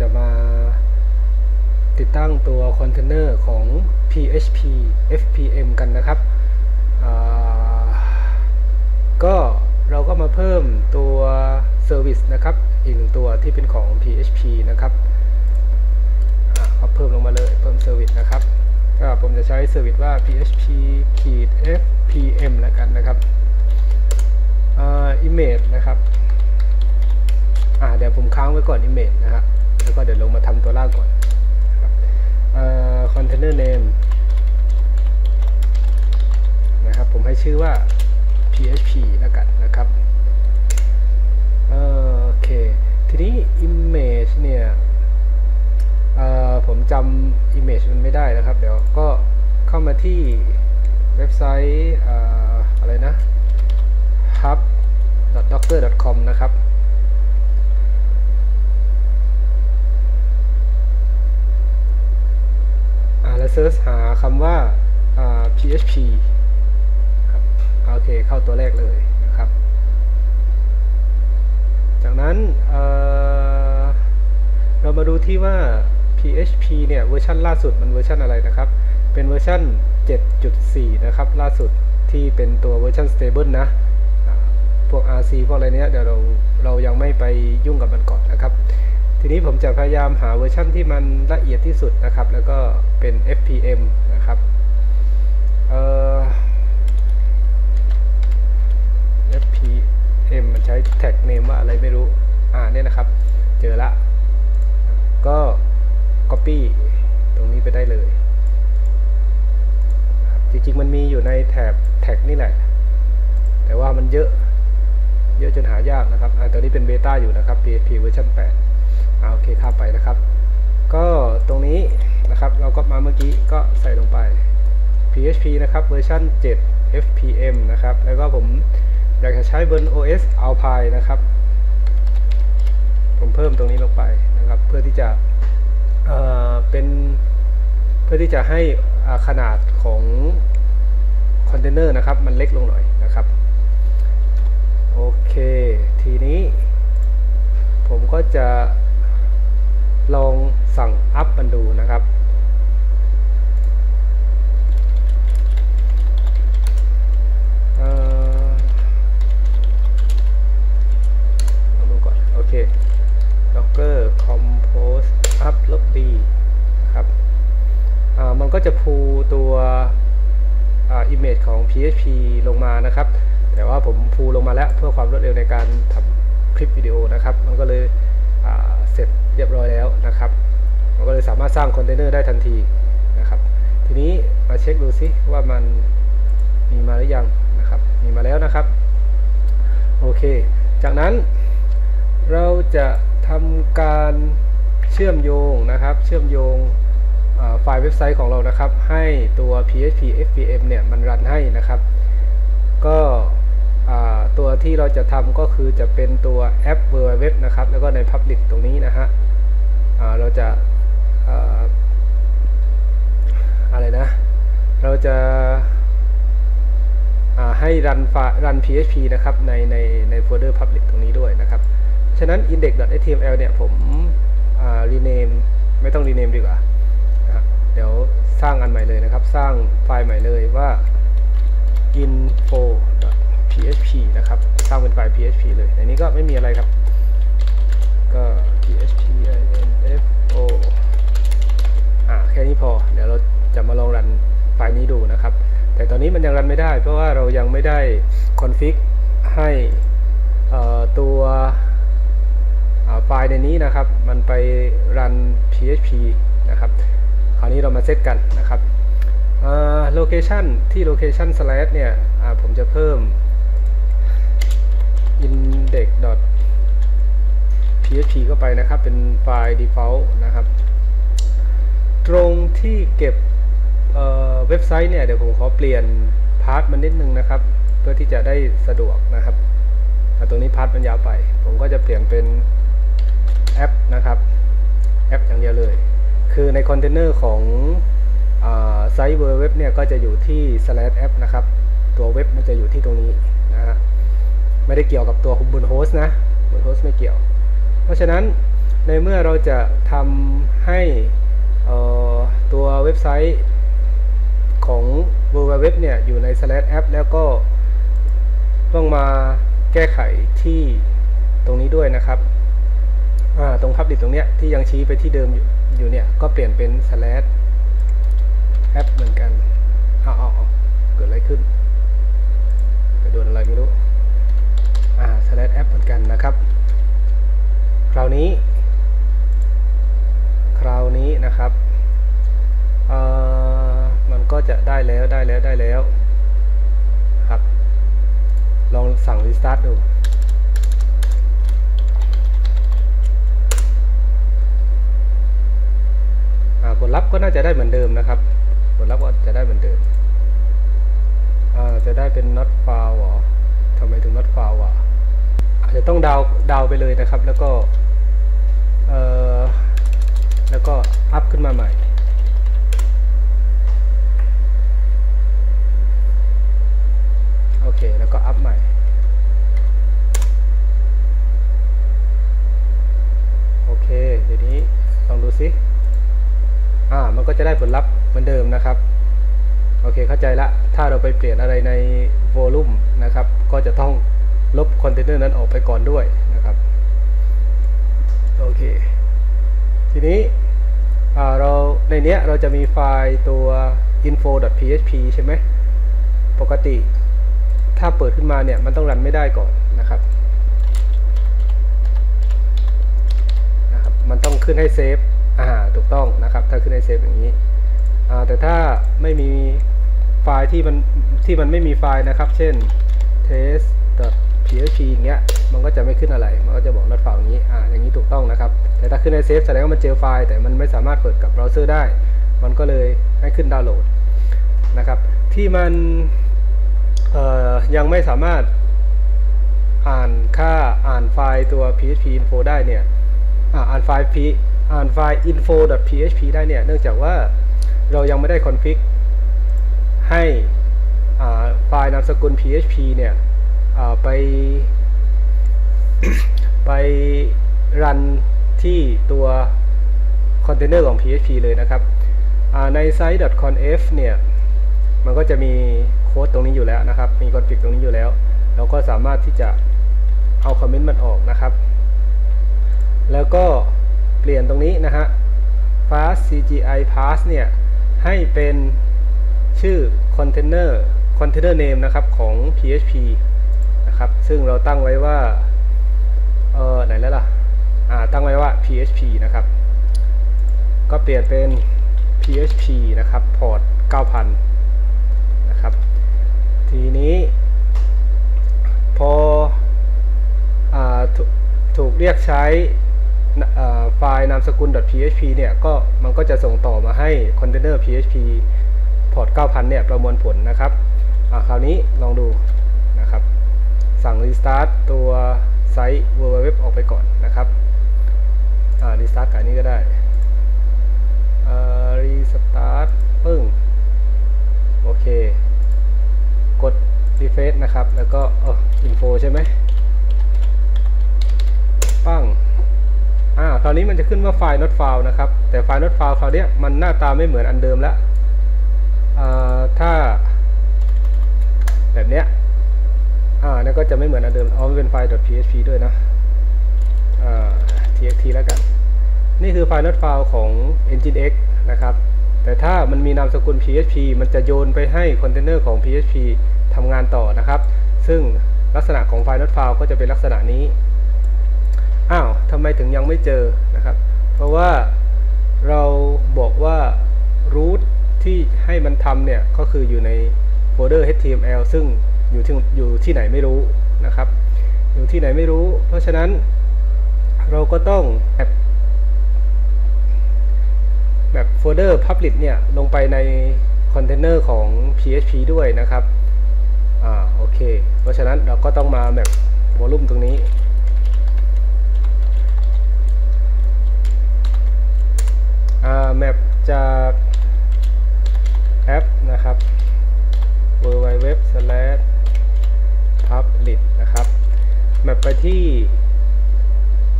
จะมาติดตั้งตัวคอนเทนเนอร์ของ PHP FPM กันนะครับก็เราก็มาเพิ่มตัว Service นะครับ อีกหนึ่งตัวที่เป็นของ PHP นะครับเอาเพิ่มลงมาเลยเพิ่ม Service นะครับก็ผมจะใช้ Service ว่า PHP-FPM แล้วกันนะครับอ่า Image นะครับอ่าเดี๋ยวผมค้างไว้ก่อน image นะฮะ แล้วก็เดี๋ยวลงมาทำตัวล่างก่อนนะครับเอ่อ container name นะครับผมให้ชื่อว่า php แล้วกันนะครับอโอเค ทีนี้ image เนี่ยผมจำ image มันไม่ได้นะครับ เดี๋ยวก็เข้ามาที่เว็บไซต์อะไรนะ hub docker com นะครับ อ่าแล้วเซิร์ชหาคำว่า PHP ครับโอเคเข้าตัวแรกเลยนะครับ จากนั้นเเรามาดูที่ว่า PHP เนี่ยเวอร์ชันล่าสุดมันเวอร์ชันอะไรนะครับ เป็นเวอร์ชัน7.4 นะครับ ล่าสุดที่เป็นตัวเวอร์ชัน stable นะ พวก RC พวกอะไรเนี้ยเดี๋ยวเราเรายังไม่ไปยุ่งกับมันก่อนนะครับ ทีนี้ผมจะพยายามหาเวอร์ชั่นที่มันละเอียดที่สุดนะครับ แล้วก็เป็น FPM นะครับเอ่อ FPM มันใช้แท็กเนมว่าอะไรไม่รู้ อ่าเนี่ยนะครับ เจอละ ก็ Copy ตรงนี้ไปได้เลยครับจริงๆมันมีอยู่ในแถบแท็กนี่แหละ แต่ว่ามันเยอะ เยอะจนหายากนะครับอ่าตัวนี้เป็นเบต้าอยู่นะครับ PHP เวอร์ชัน8 โอเคข้ามไปนะครับ ก็ตรงนี้นะครับเราก็มาเมื่อกี้ก็ใส่ลงไป PHP นะครับเวอร์ชัน7 FPM นะครับ แล้วก็ผมอยากจะใช้บน OS Alpine นะครับ ผมเพิ่มตรงนี้ลงไปนะครับ เพื่อที่จะเอ่อเป็นเพื่อที่จะให้ขนาดของคอนเทนเนอร์นะครับ มันเล็กลงหน่อยนะครับ โอเค ทีนี้ ผมก็จะลองสั่งอัพมันดูนะครับ เอ่อลองดูก่อน โอเค docker compose up ลบ d ครับอ่ามันก็จะพูตัวอ่า image ของ php ลงมานะครับ แต่ว่าผมพูลงมาแล้วเพื่อความรวดเร็วในการทำคลิปวิดีโอนะครับ มันก็เลยเสร็จเรียบร้อยแล้วนะครับมันก็เลยสามารถสร้างคอนเทนเนอร์ได้ทันทีนะครับ ทีนี้มาเช็คดูซิว่ามันมีมาหรือยังนะครับ มีมาแล้วนะครับ โอเค จากนั้นเราจะทำการเชื่อมโยงนะครับ เชื่อมโยง ไฟล์เว็บไซต์ของเรานะครับ ให้ตัว PHP FPM เนี่ยมันรันให้นะครับ ก็ตัวที่เราจะทำก็คือจะเป็นตัวแอป w w w นะครับ แล้วก็ใน Public ตรงนี้นะฮะเราจะอ่าอะไรนะ เราจะาให้รันไฟล์รัน PHP นะครับในในในโฟลเดอร์ Public ตรงนี้ด้วยนะครับ ฉะนั้น index.html เนี่ยผมอ่า rename ไม่ต้อง rename ดีกว่า ดี๋ยวสร้างอันใหม่เลยนะครับ สร้างไฟล์ใหม่เลยว่า info.php นะครับ สร้างเป็นไฟล์ php เลยในนี้ก็ไม่มีอะไรครับ ก็ php info อ่าแค่นี้พอ เดี๋ยวเราจะมาลองรันไฟล์นี้ดูนะครับ แต่ตอนนี้มันยังรันไม่ได้ เพราะว่าเรายังไม่ได้คอนฟิกให้ตัวไฟล์ในนี้นะครับ มันไปรัน php นะครับ คราวนี้เรามาเซตกันนะครับโลเคชันที่โลเคชัน slash เนี่ยผมจะเพิ่ม index php เข้าไปนะครับ เป็นไฟล์ default นะครับ ตรงที่เก็บเเว็บไซต์เนี่ย เดี๋ยวผมขอเปลี่ยนพาร์ทมันนิดนึงนะครับ เพื่อที่จะได้สะดวกนะครับอ่ตรงนี้พาร์ทมันยาวไป ผมก็จะเปลี่ยนเป็นแอปนะครับ แอปอย่างเดียวเลย คือในคอนเทนเนอร์ของไซต์เวอร์เว็บเนี่ยก็จะอยู่ที่ slash app นะครับ ตัวเว็บมันจะอยู่ที่ตรงนี้นะฮะไม่ได้เกี่ยวกับตัวบนโฮสต์นะบนโฮสต์ไม่เกี่ยว เพราะฉะนั้นในเมื่อเราจะทำให้ตัวเว็บไซต์ของ w w w เนี่ยอยู่ใน slash app แล้วก็ต้องมาแก้ไขที่ตรงนี้ด้วยนะครับ ตรง public ตรงเนี้ยที่ยังชี้ไปที่เดิมอยู่ อยู่เนี่ยก็เปลี่ยนเป็น slash app เหมือนกันอ้าวอ้าวอ้าวเกิดอะไรขึ้นไปโดนอะไรไม่รู้ อ่า slash app เหมือนกันนะครับ คราวนี้ คราวนี้นะครับเอ่อมันก็จะได้แล้วได้แล้วได้แล้ว ครับ ลองสั่ง restart ดู ลัพธ์ก็น่าจะได้เหมือนเดิมนะครับ ผลลัพธ์ก็จะได้เหมือนเดิม อ่า จะได้เป็น not found หรอทำไมถึง not found อะ อาจจะต้องดาวดาวไปเลยนะครับ แล้วก็ เอ่อ แล้วก็อัพขึ้นมาใหม่โอเค แล้วก็อัพใหม่ โอเค เดี๋ยวนี้ลองดูซิ ก็จะได้ผลลัพธ์เหมือนเดิมนะครับ โอเคเข้าใจละ ถ้าเราไปเปลี่ยนอะไรในโวลูมนะครับ ก็จะต้องลบคอนเทนเนอร์นั้นออกไปก่อนด้วยนะครับ โอเค ทีนี้เราในเนี้ยเราจะมีไฟล์ตัว info.php ใช่ไหม ปกติ ถ้าเปิดขึ้นมาเนี่ย มันต้องรันไม่ได้ก่อนนะครับนะครับ มันต้องขึ้นให้เซฟ อ่าถูกต้องนะครับ ถ้าขึ้นให้เซฟอย่างนี้อ่าแต่ถ้าไม่มีไฟล์ที่มันที่มันไม่มีไฟล์นะครับ เช่น test.php อย่างเงี้ยมันก็จะไม่ขึ้นอะไร มันก็จะบอก not found อย่างนี้อ่าอย่างนี้ถูกต้องนะครับ แต่ถ้าขึ้นในเซฟแสดงว่ามันเจอไฟล์แต่มันไม่สามารถเปิดกับเบราว์เซอร์ได้ มันก็เลยให้ขึ้นดาวน์โหลดนะครับที่มันเอ่อยังไม่สามารถอ่านค่าอ่านไฟล์ตัว php info ได้เนี่ย อ่าอ่านไฟล์ p อ่านไฟล์ info.php ได้เนี่ย เนื่องจากว่าเรายังไม่ได้คอนฟิกให้ไฟล์นามสกุล php เนี่ยไปไปรันที่ตัวคอนเทนเนอร์ของ php เลยนะครับใน site.conf เนี่ย มันก็จะมีโค้ดตรงนี้อยู่แล้วนะครับ มีคอนฟิกตรงนี้อยู่แล้ว เราก็สามารถที่จะเอาคอมเมนต์มันออกนะครับ แล้วก็ เปลี่ยนตรงนี้นะฮะ fast cgi pass เนี่ย ให้เป็นชื่อ container container name นะครับ ของ php นะครับ ซึ่งเราตั้งไว้ว่า เออไหนแล้วล่ะ อ่า ตั้งไว้ว่า php นะครับ ก็เปลี่ยนเป็น php นะครับพอร์ต9000 นะครับ ทีนี้ พออถ,ถูกเรียกใช้ ไฟล์นามสกุล .php เนี่ยก็มันก็จะส่งต่อมาให้คอนเทนเนอร์ php พอร์ต9000 เนี่ยประมวลผลนะครับคราวนี้ลองดูนะครับ สั่ง restart ตัวไซต์ www ออกไปก่อนนะครับอ่า restart กับอันนี้ก็ได้อ่า restart ปึ้ง โอเค กด refresh นะครับ แล้วก็ออ info ใช่ไหม ปั้ง อ่า ค ราวนี้มันจะขึ้นว่าไฟล์ not found นะครับ แต่ไฟล์ not found คราวนี้มันหน้าตาไม่เหมือนอันเดิมแล้วถ้าแบบเนี้ยอ่านั่นก็จะไม่เหมือนอันเดิมอ๋อเป็นไฟล์ .php ด้วยนะอ่า txt แล้วกัน นี่คือไฟล์ not found ของ nginx นะครับ แต่ถ้ามันมีนามสกุล php มันจะโยนไปให้คอนเทนเนอร์ของ php ทำงานต่อนะครับ ซึ่งลักษณะของไฟล์ not found ก็จะเป็นลักษณะนี้ ทำไมถึงยังไม่เจอนะครับ เพราะว่าเราบอกว่า root ที่ให้มันทำเนี่ยก็คืออยู่ในโฟลเดอร์ html ซึ่งอยู่ที่อยู่ที่ไหนไม่รู้นะครับ อยู่ที่ไหนไม่รู้ เพราะฉะนั้นเราก็ต้องแบบแบบโฟลเดอร์ public เนี่ยลงไปในคอนเทนเนอร์ของ php ด้วยนะครับ อ่าโอเค เพราะฉะนั้นเราก็ต้องมาแบบวอลลุ่มตรงนี้ อ่า แมปจากแอปนะครับ www slash public นะครับ แมปไปที่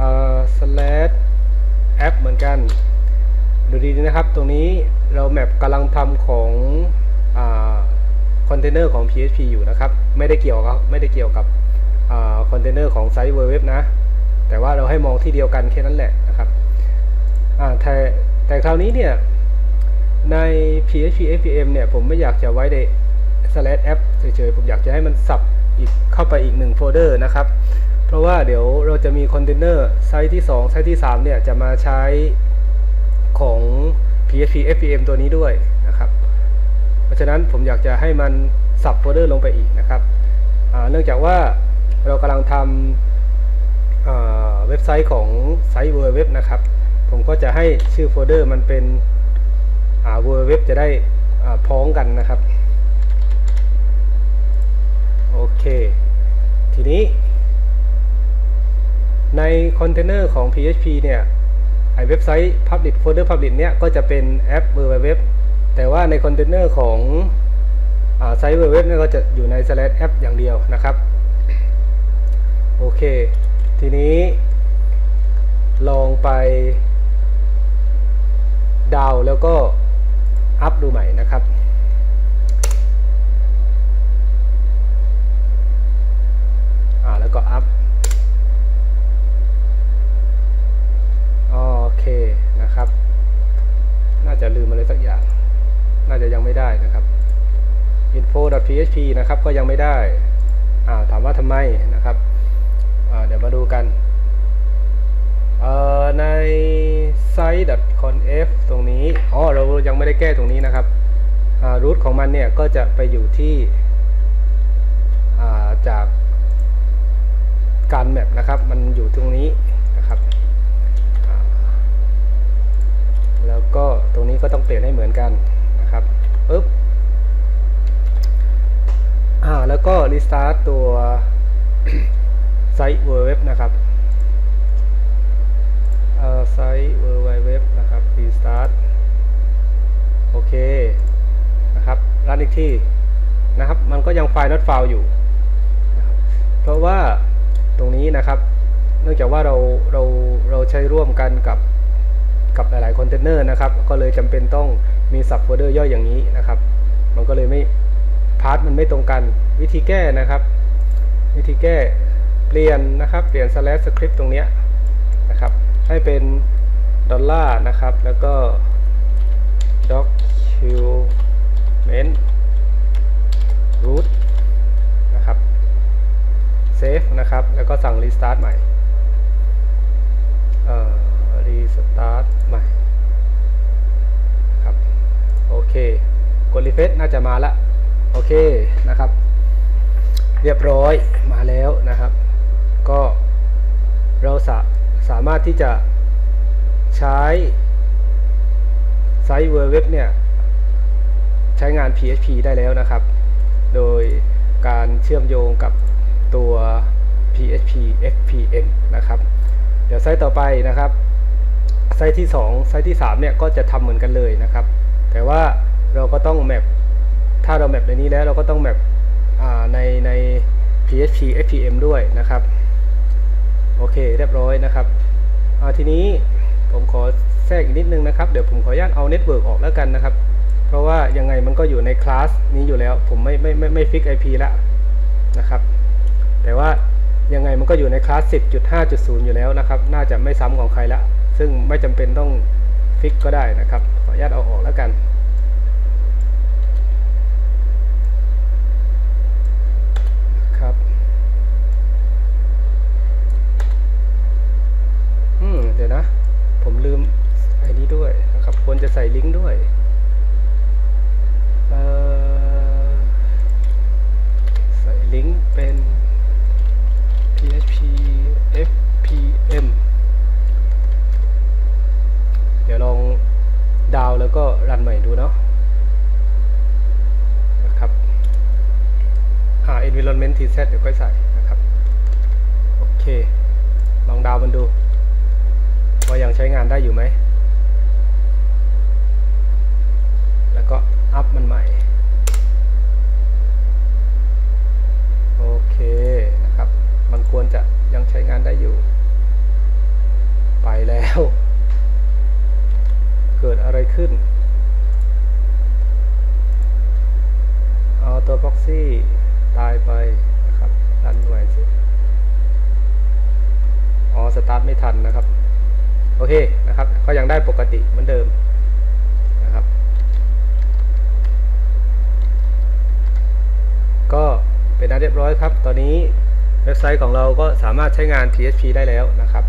อ่า slash กัน ดูดีๆ นะครับ ตรงนี้เราแมปกำลังทำของคอนเทนเนอร์ของ PHP อยู่นะครับ ไม่ได้เกี่ยวกับไม่ได้เกี่ยวกับคอนเทนเนอร์ของไซต์เว็บนะ แต่ว่าเราให้มองที่เดียวกันแค่นั้นแหละนะครับแต่แต่คราวนี้เนี่ย ใน PHP FPM เนี่ย ผมไม่อยากจะไว้ใน slash app เฉยๆ ผมอยากจะให้มันสับอีกเข้าไปอีกหนึ่งโฟลเดอร์นะครับ เพราะว่าเดี๋ยวเราจะมีคอนเทนเนอร์ไซต์ที่ 2 ไซต์ที่ 3 เนี่ย จะมาใช้ของ PHP FPM ตัวนี้ด้วยนะครับ เพราะฉะนั้นผมอยากจะให้มันสับโฟลเดอร์ลงไปอีกนะครับ เนื่องจากว่าเรากำลังทำเว็บไซต์ของไซต์เวอร์เว็บนะครับ ผมก็จะให้ชื่อโฟลเดอร์มันเป็นเวอร์เว็บจะได้พ้องกันนะครับ โอเค ทีนี้ในคอนเทนเนอร์ของ PHP เนี่ย ไอเว็บไซต์ public folder public เนี่ยก็จะเป็นแอป www แต่ว่าในคอนเทนเนอร์ของไซต์ www เนี่ยก็จะอยู่ใน slash app อย่างเดียวนะครับ โอเค ทีนี้ลองไปดาวแล้วก็อัพดูใหม่นะครับอ่าแล้วก็อัพ โอเคนะครับ น่าจะลืมอะไรสักอย่าง น่าจะยังไม่ได้นะครับ info.php นะครับก็ยังไม่ได้อ่าถามว่าทำไมนะครับเดี๋ยวมาดูกันใน site.conf ตรงนี้อ๋อเรายังไม่ได้แก้ตรงนี้นะครับอ่า root ของมันเนี่ยก็จะไปอยู่ที่อ่าจากการแมปนะครับ มันอยู่ตรงนี้นะครับ แล้วก็ตรงนี้ก็ต้องเปลี่ยนให้เหมือนกันนะครับปึ๊บอ่าแล้วก็รีสตาร์ตตัวไซต์เวอร์เว็บนะครับเอ่อไซต์เวอร์เว็บนะครับรีสตาร์ตโอเคนะครับรันอีกที่นะครับ มันก็ยังไฟล์ not found อยู่นะเพราะว่าตรงนี้นะครับ เนื่องจากว่าเราเราเราใช้ร่วมกันกับ กับหลายๆคอนเทนเนอร์นะครับ ก็เลยจำเป็นต้องมีสับโฟลเดอร์ย่อยอย่างนี้นะครับ มันก็เลยไม่พาร์ทมันไม่ตรงกันวิธีแก้นะครับ วิธีแก้เปลี่ยนนะครับเปลี่ยน slash script ตรงเนี้ยนะครับ ให้เป็นดอลลาร์นะครับ แล้วก็ document root นะครับ save นะครับ แล้วก็สั่ง restart ใหม่ รีสตาร์ทใหม่ครับโอเคกดรีเฟซน่าจะมาละโอเคนะครับ เรียบร้อยมาแล้วนะครับ ก็เราสาสามารถที่จะใช้ไซต์เวอร์เว็บเนี่ย ใช้งาน PHP ได้แล้วนะครับ โดยการเชื่อมโยงกับตัว PHP FPM นะครับ เดี๋ยวไซต์ต่อไปนะครับ ซต์ที่ 2 ไซต์ที่ 3 เนี่ยก็จะทำเหมือนกันเลยนะครับ แต่ว่าเราก็ต้องแมปถ้าเราแมปในนี้แล้วเราก็ต้องแมปในใน PHP FPM ด้วยนะครับ โอเคเรียบร้อยนะครับทีนี้ผมขอแทรกอีกนิดนึงนะครับ เดี๋ยวผมขออนุญาตเอาเน็ตเวิร์กออกแล้วกันนะครับ เพราะว่ายังไงมันก็อยู่ในคลาสนี้อยู่แล้ว ผมไม่ไม่ไม่ไม่ฟิก IP ล้วนะครับ แต่ว่ายังไงมันก็อยู่ในคลาส 10.5.0 อยู่แล้วนะครับ น่าจะไม่ซ้ำของใครละ ซึ่งไม่จำเป็นต้องฟิกก็ได้นะครับ ขออนุญาตเอาออกแล้วกัน ครับ อืม เดี๋ยวนะ ผมลืมไอ้นี้ด้วยนะครับ ควรจะใส่ลิงก์ด้วย เอ่อ ใส่ลิงก์เป็น PHP FPM เดี๋ยวลองดาวน์แล้ว ก็รันใหม่ดูเนาะนะครับหา environment tz เดี๋ยวค่อยใส่นะครับ โอเค ลองดาวมันดู ว่ายังใช้งานได้อยู่ไหม แล้วก็อัพมันใหม่ โอเคนะครับ มันควรจะยังใช้งานได้อยู่ ไปแล้ว เกิดอะไรขึ้นเอาตัว proxy ตายไปนะครับรันหน่วยสิอ๋อสตาร์ทไม่ทันนะครับ โอเคนะครับ ก็ยังได้ปกติเหมือนเดิมนะครับ ก็เป็นอันเรียบร้อยครับ ตอนนี้เว็บไซต์ของเราก็สามารถใช้งาน PHP ได้แล้วนะครับ